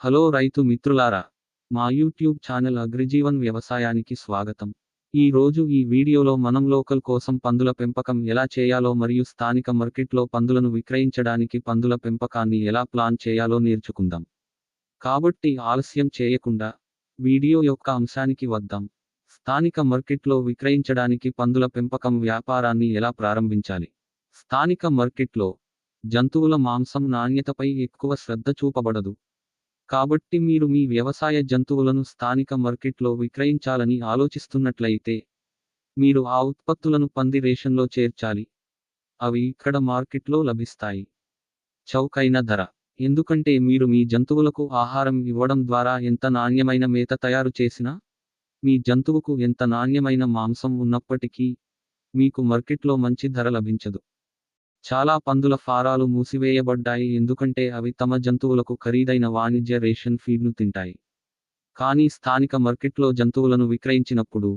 Hello రైతు మిత్రులారా మా యూట్యూబ్ ఛానల్ అగ్రిజీవన్ వ్యవసాయానికి స్వాగతం. ఈ రోజు ఈ వీడియోలో మనం లోకల్ కోసం పందుల పెంపకం ఎలా చేయాలో మరియు స్థానిక మార్కెట్లో పందులను విక్రయించడానికి పందుల పెంపకాన్ని ఎలా ప్లాన్ చేయాలో నేర్చుకుందాం. కాబట్టి ఆలస్యం చేయకుండా వీడియో యొక్క అంశానికి వద్దాం. స్థానిక మార్కెట్లో విక్రయించడానికి పందుల పెంపకం వ్యాపారాన్ని ఎలా ప్రారంభించాలి? స్థానిక మార్కెట్లో జంతువుల మాంసం నాణ్యతపై ఎక్కువ శ్రద్ధ చూపబడదు. కాబట్టి మీరు మీ వ్యవసాయ జంతువులను స్థానిక మార్కెట్లో విక్రయించాలని ఆలోచిస్తున్నట్లయితే మీరు ఆ ఉత్పత్తులను పంది రేషన్లో చేర్చాలి. అవి ఇక్కడ మార్కెట్లో లభిస్తాయి. చౌకైన ధర. ఎందుకంటే మీరు మీ జంతువులకు ఆహారం ఇవ్వడం ద్వారా ఎంత నాణ్యమైన మేత తయారు చేసినా మీ జంతువుకు ఎంత నాణ్యమైన మాంసం ఉన్నప్పటికీ మీకు మార్కెట్లో మంచి ధర లభించదు. చాలా పందుల ఫారాలు మూసివేయబడ్డాయి ఎందుకంటే అవి తమ జంతువులకు ఖరీదైన వాణిజ్య రేషన్ ఫీడ్ను తింటాయి. కానీ స్థానిక మార్కెట్లో జంతువులను విక్రయించినప్పుడు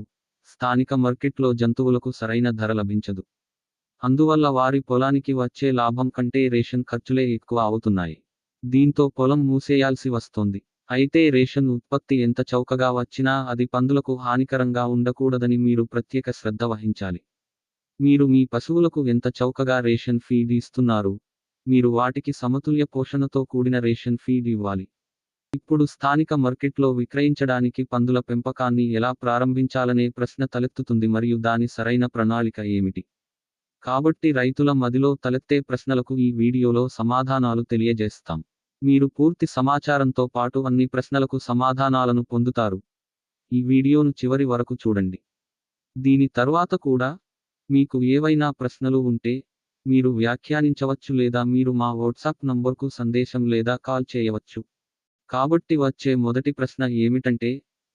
స్థానిక మార్కెట్లో జంతువులకు సరైన ధర లభించదు. అందువల్ల వారి పొలానికి వచ్చే లాభం కంటే రేషన్ ఖర్చులే ఎక్కువ అవుతున్నాయి. దీంతో పొలం మూసేయాల్సి వస్తోంది. అయితే రేషన్ ఉత్పత్తి ఎంత చౌకగా వచ్చినా అది పందులకు హానికరంగా ఉండకూడదని మీరు ప్రత్యేక శ్రద్ధ వహించాలి. మీరు మీ పశువులకు ఎంత చౌకగా రేషన్ ఫీడ్ ఇస్తున్నారు? మీరు వాటికి సమతుల్య పోషణతో కూడిన రేషన్ ఫీడ్ ఇవ్వాలి. ఇప్పుడు స్థానిక మార్కెట్లో విక్రయించడానికి పందుల పెంపకాన్ని ఎలా ప్రారంభించాలనే ప్రశ్న తలెత్తుతుంది మరియు దాని సరైన ప్రణాళిక ఏమిటి? కాబట్టి రైతుల మదిలో తలెత్తే ప్రశ్నలకు ఈ వీడియోలో సమాధానాలు తెలియజేస్తాం. మీరు పూర్తి సమాచారంతో పాటు అన్ని ప్రశ్నలకు సమాధానాలను పొందుతారు. ఈ వీడియోను చివరి వరకు చూడండి. దీని తర్వాత కూడా మీకు ఏవైనా ప్రశ్నలు ఉంటే మీరు వ్యాఖ్యానించవచ్చు లేదా మీరు మా వాట్సాప్ నంబర్కు సందేశం లేదా కాల్ చేయవచ్చు. కాబట్టి వచ్చే మొదటి ప్రశ్న ఏమిటంటే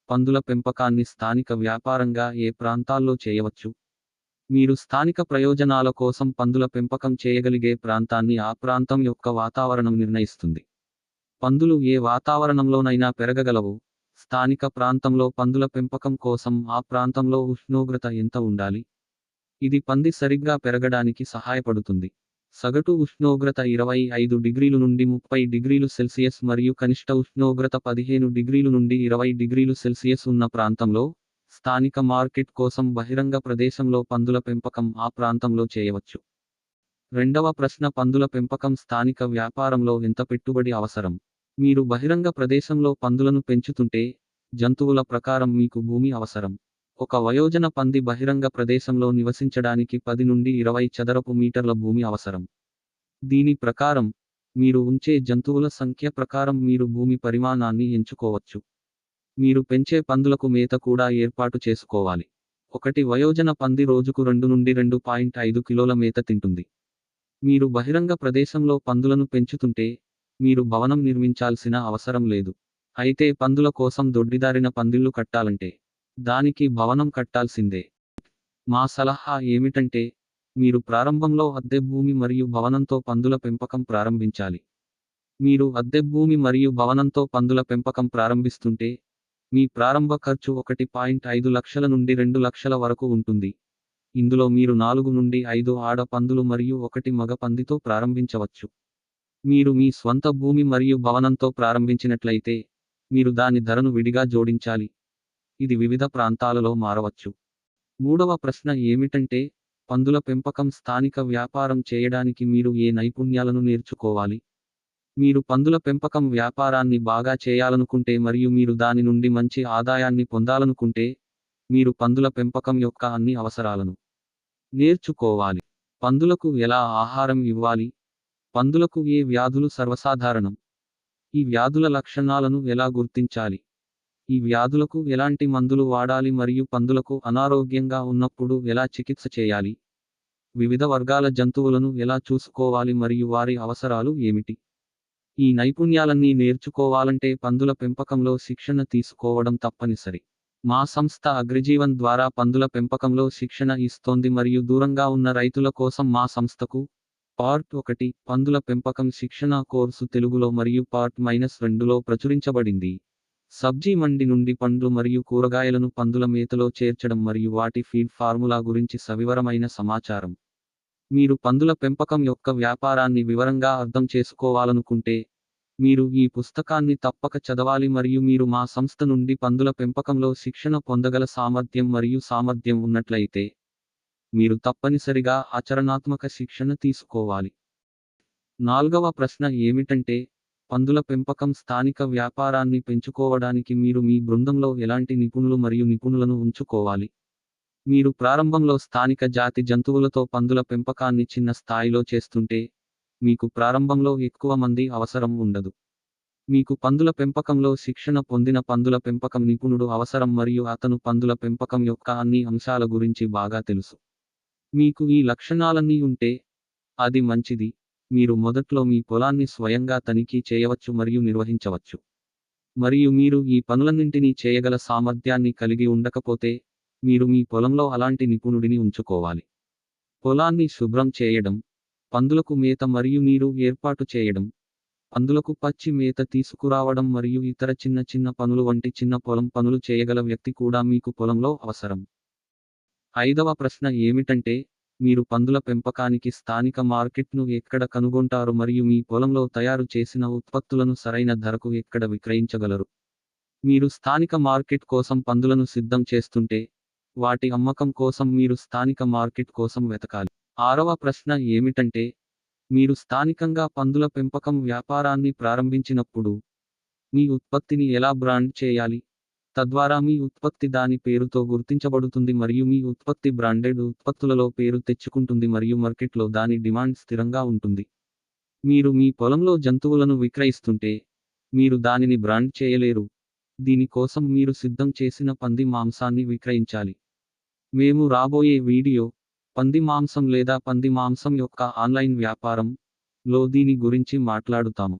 పందుల పెంపకాన్ని స్థానిక వ్యాపారంగా ఏ ప్రాంతాల్లో చేయవచ్చు? మీరు స్థానిక ప్రయోజనాల కోసం పందుల పెంపకం చేయగలిగే ప్రాంతాన్ని ఆ ప్రాంతం యొక్క వాతావరణం నిర్ణయిస్తుంది. పందులు ఏ వాతావరణంలోనైనా పెరగగలవు. స్థానిక ప్రాంతంలో పందుల పెంపకం కోసం ఆ ప్రాంతంలో ఉష్ణోగ్రత ఎంత ఉండాలి? ఇది పంది సరిగ్గా పెరగడానికి సహాయపడుతుంది. సగటు ఉష్ణోగ్రత ఇరవై ఐదు డిగ్రీలు నుండి ముప్పై డిగ్రీలు సెల్సియస్ మరియు కనిష్ట ఉష్ణోగ్రత పదిహేను డిగ్రీలు నుండి ఇరవై డిగ్రీలు సెల్సియస్ ఉన్న ప్రాంతంలో స్థానిక మార్కెట్ కోసం బహిరంగ ప్రదేశంలో పందుల పెంపకం ఆ ప్రాంతంలో చేయవచ్చు. రెండవ ప్రశ్న పందుల పెంపకం స్థానిక వ్యాపారంలో ఎంత పెట్టుబడి అవసరం? మీరు బహిరంగ ప్రదేశంలో పందులను పెంచుతుంటే జంతువుల ప్రకారం మీకు భూమి అవసరం. ఒక వయోజన పంది బహిరంగ ప్రదేశంలో నివసించడానికి పది నుండి ఇరవై చదరపు మీటర్ల భూమి అవసరం. దీని ప్రకారం మీరు ఉంచే జంతువుల సంఖ్య ప్రకారం మీరు భూమి పరిమాణాన్ని ఎంచుకోవచ్చు. మీరు పెంచే పందులకు మేత కూడా ఏర్పాటు చేసుకోవాలి. ఒకటి వయోజన పంది రోజుకు రెండు నుండి రెండు పాయింట్ ఐదు కిలోల మేత తింటుంది. మీరు బహిరంగ ప్రదేశంలో పందులను పెంచుతుంటే మీరు భవనం నిర్మించాల్సిన అవసరం లేదు. అయితే పందుల కోసం దొడ్డిదారిన పందిళ్ళు కట్టాలంటే దానికి భవనం కట్టాల్సిందే. మా సలహా ఏమిటంటే మీరు ప్రారంభంలో అద్దె భూమి మరియు భవనంతో పందుల పెంపకం ప్రారంభించాలి. మీరు అద్దె భూమి మరియు భవనంతో పందుల పెంపకం ప్రారంభిస్తుంటే మీ ప్రారంభ ఖర్చు ఒకటి పాయింట్ ఐదు లక్షల నుండి రెండు లక్షల వరకు ఉంటుంది. ఇందులో మీరు నాలుగు నుండి ఐదు ఆడ పందులు మరియు ఒకటి మగ పందితో ప్రారంభించవచ్చు. మీరు మీ స్వంత భూమి మరియు భవనంతో ప్రారంభించినట్లయితే మీరు దాని ధరను విడిగా జోడించాలి. ఇది వివిధ ప్రాంతాలలో మారవచ్చు. మూడవ ప్రశ్న ఏమిటంటే పందుల పెంపకం స్థానిక వ్యాపారం చేయడానికి మీరు ఏ నైపుణ్యాలను నేర్చుకోవాలి? మీరు పందుల పెంపకం వ్యాపారాన్ని బాగా చేయాలనుకుంటే మరియు మీరు దాని నుండి మంచి ఆదాయాన్ని పొందాలనుకుంటే మీరు పందుల పెంపకం యొక్క అన్ని అవసరాలను నేర్చుకోవాలి. పందులకు ఎలా ఆహారం ఇవ్వాలి? పందులకు ఏ వ్యాధులు సర్వసాధారణం? ఈ వ్యాధుల లక్షణాలను ఎలా గుర్తించాలి? ఈ వ్యాధులకు ఎలాంటి మందులు వాడాలి మరియు పందులకు అనారోగ్యంగా ఉన్నప్పుడు ఎలా చికిత్స చేయాలి? వివిధ వర్గాల జంతువులను ఎలా చూసుకోవాలి మరియు వారి అవసరాలు ఏమిటి? ఈ నైపుణ్యాలన్నీ నేర్చుకోవాలంటే పందుల పెంపకంలో శిక్షణ తీసుకోవడం తప్పనిసరి. మా సంస్థ అగ్రిజీవన్ ద్వారా పందుల పెంపకంలో శిక్షణ ఇస్తోంది మరియు దూరంగా ఉన్న రైతుల కోసం మా సంస్థకు పార్ట్ ఒకటి పందుల పెంపకం శిక్షణ కోర్సు తెలుగులో మరియు పార్ట్ మైనస్ రెండులో ప్రచురించబడింది. సబ్జీ మండి నుండి పండ్లు మరియు కూరగాయలను పందుల మేతలో చేర్చడం మరియు వాటి ఫీడ్ ఫార్ములా గురించి సవివరమైన సమాచారం. మీరు పందుల పెంపకం యొక్క వ్యాపారాన్ని వివరంగా అర్థం చేసుకోవాలనుకుంటే మీరు ఈ పుస్తకాన్ని తప్పక చదవాలి మరియు మీరు మా సంస్థ నుండి పందుల పెంపకంలో శిక్షణ పొందగల సామర్థ్యం మరియు సామర్థ్యం ఉన్నట్లయితే మీరు తప్పనిసరిగా ఆచరణాత్మక శిక్షణ తీసుకోవాలి. నాల్గవ ప్రశ్న ఏమిటంటే పందుల పెంపకం స్థానిక వ్యాపారాన్ని పెంచుకోవడానికి మీరు మీ బృందంలో ఎలాంటి నిపుణులు మరియు నిపుణులను ఉంచుకోవాలి? మీరు ప్రారంభంలో స్థానిక జాతి జంతువులతో పందుల పెంపకాన్ని చిన్న స్థాయిలో చేస్తుంటే మీకు ప్రారంభంలో ఎక్కువ మంది అవసరం ఉండదు. మీకు పందుల పెంపకంలో శిక్షణ పొందిన పందుల పెంపకం నిపుణుడు అవసరం మరియు అతను పందుల పెంపకం యొక్క అన్ని అంశాల గురించి బాగా తెలుసు. మీకు ఈ లక్షణాలన్నీ ఉంటే అది మంచిది. మీరు మొదట్లో మీ పొలాన్ని స్వయంగా తనిఖీ చేయవచ్చు మరియు నిర్వహించవచ్చు. మరియు మీరు ఈ పనులన్నింటినీ చేయగల సామర్థ్యాన్ని కలిగి ఉండకపోతే మీరు మీ పొలంలో అలాంటి నిపుణుడిని ఉంచుకోవాలి. పొలాన్ని శుభ్రం చేయడం పందులకు మేత మరియు నీరు ఏర్పాటు చేయడం పందులకు పచ్చి మేత తీసుకురావడం మరియు ఇతర చిన్న చిన్న పనులు వంటి చిన్న పొలం పనులు చేయగల వ్యక్తి కూడా మీకు పొలంలో అవసరం. ఐదవ ప్రశ్న ఏమిటంటే మీరు పందుల పెంపకానికి స్థానిక మార్కెట్ను ఎక్కడ కనుగొంటారు మరియు మీ పొలంలో తయారు చేసిన ఉత్పత్తులను సరైన ధరకు ఎక్కడ విక్రయించగలరు? మీరు స్థానిక మార్కెట్ కోసం పందులను సిద్ధం చేస్తుంటే వాటి అమ్మకం కోసం మీరు స్థానిక మార్కెట్ కోసం వెతకాలి. ఆరవ ప్రశ్న ఏమిటంటే మీరు స్థానికంగా పందుల పెంపకం వ్యాపారాన్ని ప్రారంభించినప్పుడు మీ ఉత్పత్తిని ఎలా బ్రాండ్ చేయాలి? తద్వారా మీ ఉత్పత్తి దాని పేరుతో గుర్తించబడుతుంది మరియు మీ ఉత్పత్తి బ్రాండెడ్ ఉత్పత్తులలో పేరు తెచ్చుకుంటుంది మరియు మార్కెట్లో దాని డిమాండ్ స్థిరంగా ఉంటుంది. మీరు మీ పొలంలో జంతువులను విక్రయిస్తుంటే మీరు దానిని బ్రాండ్ చేయలేరు. దీని కోసం మీరు సిద్ధం చేసిన పంది మాంసాన్ని విక్రయించాలి. మేము రాబోయే వీడియో పంది మాంసం లేదా పంది మాంసం యొక్క ఆన్లైన్ వ్యాపారం లో దీని గురించి మాట్లాడుతాము.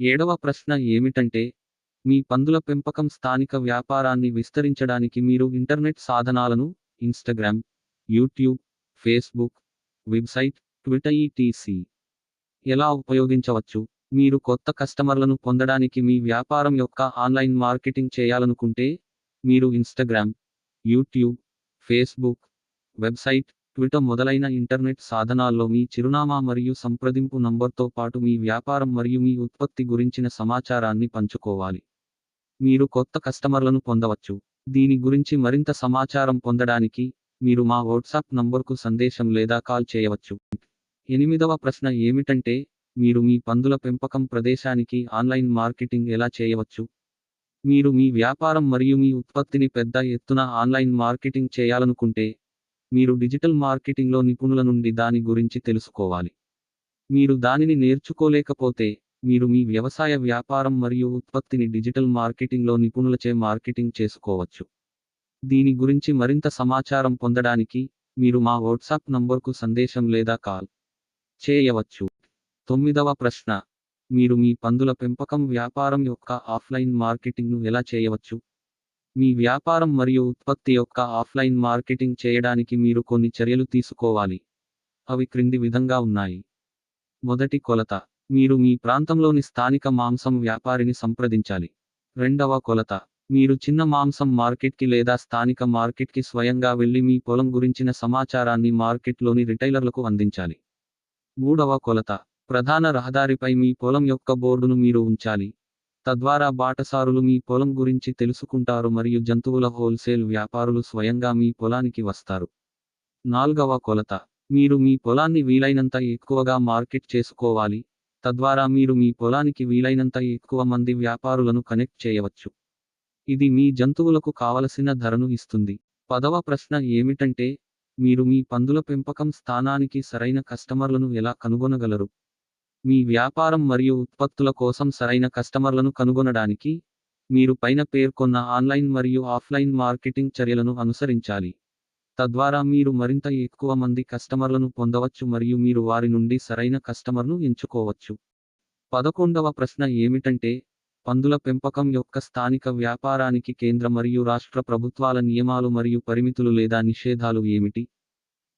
ఏడవ ప్రశ్న ఏమిటంటే మీ పందుల పెంపకం స్థానిక వ్యాపారాన్ని విస్తరించడానికి మీరు ఇంటర్నెట్ సాధనాలను Instagram YouTube Facebook website Twitter ETC ఎలా ఉపయోగించవచ్చు? మీరు కొత్త కస్టమర్లను పొందడానికి మీ వ్యాపారం యొక్క ఆన్లైన్ మార్కెటింగ్ చేయాలనుకుంటే మీరు Instagram YouTube Facebook website Twitter మొదలైన ఇంటర్నెట్ సాధనాల్లో మీ చిరునామా మరియు సంప్రదింపు నంబర్తో పాటు మీ వ్యాపారం మరియు మీ ఉత్పత్తి గురించిన సమాచారాన్ని పంచుకోవాలి. మీరు కొత్త కస్టమర్లను పొందవచ్చు. దీని గురించి మరింత సమాచారం పొందడానికి మీరు మా వాట్సాప్ నంబర్కు సందేశం లేదా కాల్ చేయవచ్చు. ఎనిమిదవ ప్రశ్న ఏమిటంటే మీరు మీ పందుల పెంపకం ప్రదేశానికి ఆన్లైన్ మార్కెటింగ్ ఎలా చేయవచ్చు? మీరు మీ వ్యాపారం మరియు మీ ఉత్పత్తిని పెద్ద ఎత్తున ఆన్లైన్ మార్కెటింగ్ చేయాలనుకుంటే మీరు డిజిటల్ మార్కెటింగ్లో నిపుణుల నుండి దాని గురించి తెలుసుకోవాలి. మీరు దానిని నేర్చుకోలేకపోతే మీరు మీ వ్యవసాయ వ్యాపారం మరియు ఉత్పత్తిని డిజిటల్ మార్కెటింగ్లో నిపుణులచే మార్కెటింగ్ చేసుకోవచ్చు. దీని గురించి మరింత సమాచారం పొందడానికి మీరు మా వాట్సాప్ నంబర్కు సందేశం లేదా కాల్ చేయవచ్చు. తొమ్మిదవ ప్రశ్న. మీరు మీ పందుల పెంపకం వ్యాపారం యొక్క ఆఫ్లైన్ మార్కెటింగ్ను ఎలా చేయవచ్చు? మీ వ్యాపారం మరియు ఉత్పత్తి యొక్క ఆఫ్లైన్ మార్కెటింగ్ చేయడానికి మీరు కొన్ని చర్యలు తీసుకోవాలి. అవి క్రింది విధంగా ఉన్నాయి. మొదటి కొలత. మీరు మీ ప్రాంతంలోని స్థానిక మాంసం వ్యాపారిని సంప్రదించాలి. రెండవ కొలత మీరు చిన్న మాంసం మార్కెట్కి లేదా స్థానిక మార్కెట్కి స్వయంగా వెళ్ళి మీ పొలం గురించిన సమాచారాన్ని మార్కెట్లోని రిటైలర్లకు అందించాలి. మూడవ కొలత ప్రధాన రహదారిపై మీ పొలం యొక్క బోర్డును మీరు ఉంచాలి. తద్వారా బాటసారులు మీ పొలం గురించి తెలుసుకుంటారు మరియు జంతువుల హోల్సేల్ వ్యాపారులు స్వయంగా మీ పొలానికి వస్తారు. నాల్గవ కొలత మీరు మీ పొలాన్ని వీలైనంత ఎక్కువగా మార్కెట్ చేసుకోవాలి. తద్వారా మీరు మీ పొలానికి వీలైనంత ఎక్కువ మంది వ్యాపారులను కనెక్ట్ చేయవచ్చు. ఇది మీ జంతువులకు కావలసిన ధరను ఇస్తుంది. పదవ ప్రశ్న ఏమిటంటే మీరు మీ పందుల పెంపకం స్థానానికి సరైన కస్టమర్లను ఎలా కనుగొనగలరు? మీ వ్యాపారం మరియు ఉత్పత్తుల కోసం సరైన కస్టమర్లను కనుగొనడానికి మీరు పైన పేర్కొన్న ఆన్లైన్ మరియు ఆఫ్లైన్ మార్కెటింగ్ చర్యలను అనుసరించాలి. తద్వారా మీరు మరింత ఎక్కువ మంది కస్టమర్లను పొందవచ్చు మరియు మీరు వారి నుండి సరైన కస్టమర్ను ఎంచుకోవచ్చు. పదకొండవ ప్రశ్న ఏమిటంటే పందుల పెంపకం యొక్క స్థానిక వ్యాపారానికి కేంద్ర మరియు రాష్ట్ర ప్రభుత్వాల నియమాలు మరియు పరిమితులు లేదా నిషేధాలు ఏమిటి?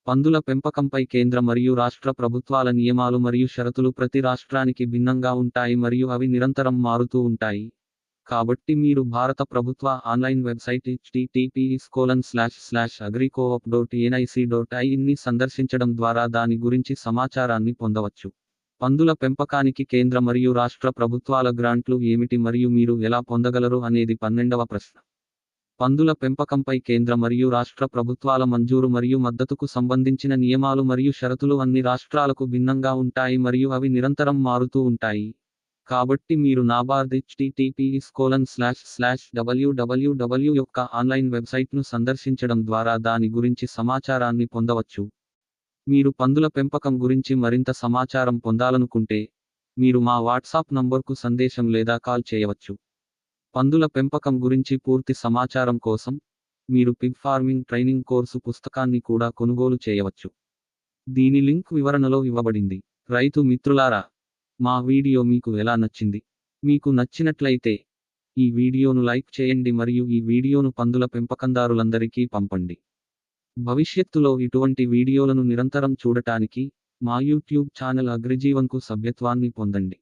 పందుల పెంపకంపై కేంద్ర మరియు రాష్ట్ర ప్రభుత్వాల నియమాలు మరియు షరతులు ప్రతి రాష్ట్రానికి భిన్నంగా ఉంటాయి మరియు అవి నిరంతరం మారుతూ ఉంటాయి. కాబట్టి మీరు భారత ప్రభుత్వ online website https colon slash slash agricoop dot NIC dot ఐన్ని సందర్శించడం ద్వారా దాని గురించి సమాచారాన్ని పొందవచ్చు. పందుల పెంపకానికి కేంద్ర మరియు రాష్ట్ర ప్రభుత్వాల గ్రాంట్లు ఏమిటి మరియు మీరు ఎలా పొందగలరు అనేది పన్నెండవ ప్రశ్న. పందుల పెంపకంపై కేంద్ర మరియు రాష్ట్ర ప్రభుత్వాల మంజూరు మరియు మద్దతుకు సంబంధించిన నియమాలు మరియు షరతులు అన్ని రాష్ట్రాలకు భిన్నంగా ఉంటాయి మరియు అవి నిరంతరం మారుతూ ఉంటాయి. కాబట్టి మీరు NABARD HTTPS colon slash slash WWW యొక్క ఆన్లైన్ వెబ్సైట్ను సందర్శించడం ద్వారా దాని గురించి సమాచారాన్ని పొందవచ్చు. మీరు పందుల పెంపకం గురించి మరింత సమాచారం పొందాలనుకుంటే మీరు మా వాట్సాప్ నంబర్కు సందేశం లేదా కాల్ చేయవచ్చు. పందుల పెంపకం గురించి పూర్తి సమాచారం కోసం మీరు పిగ్ ఫార్మింగ్ ట్రైనింగ్ కోర్సు పుస్తకాన్ని కూడా కొనుగోలు చేయవచ్చు. దీని లింక్ వివరణలో ఇవ్వబడింది. రైతు మిత్రులారా మా వీడియో మీకు ఎలా నచ్చింది? మీకు నచ్చినట్లయితే ఈ వీడియోను లైక్ చేయండి మరియు ఈ వీడియోను పందుల పెంపకందారులందరికీ పంపండి. భవిష్యత్తులో ఇటువంటి వీడియోలను నిరంతరం చూడటానికి మా యూట్యూబ్ ఛానల్ అగ్రిజీవన్కు సభ్యత్వాన్ని పొందండి.